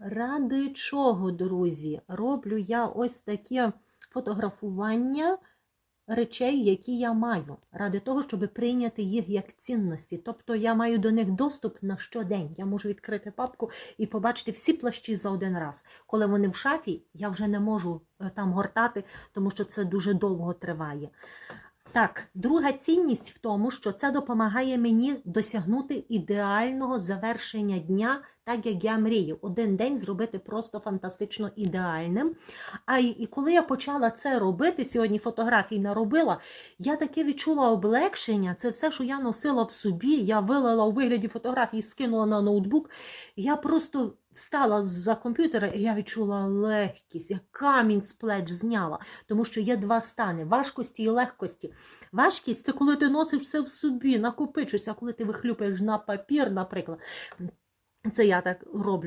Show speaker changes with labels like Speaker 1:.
Speaker 1: Ради чого, друзі, роблю я ось таке фотографування речей, які я маю, ради того, щоб прийняти їх як цінності. Тобто я маю до них доступ на щодень. Я можу відкрити папку і побачити всі плащі за один раз. Коли вони в шафі, я вже не можу е, там гортати, тому що це дуже довго триває. Так, друга цінність в тому, що це допомагає мені досягнути ідеального завершення дня, так як я мрію. Один день зробити просто фантастично ідеальним. А і, і коли я почала це робити, сьогодні фотографій наробила, я таке відчула облегшення. Це все, що я носила в собі, я вилила у вигляді фотографій, скинула на ноутбук. Я просто встала за комп'ютера, і я відчула легкість, я камінь з плеч зняла, тому що є два стани важкості і легкості. Важкість це коли ти носиш все в собі, накопичуєшся, коли ти вихлюпаєш на папір, наприклад. Це я так роблю.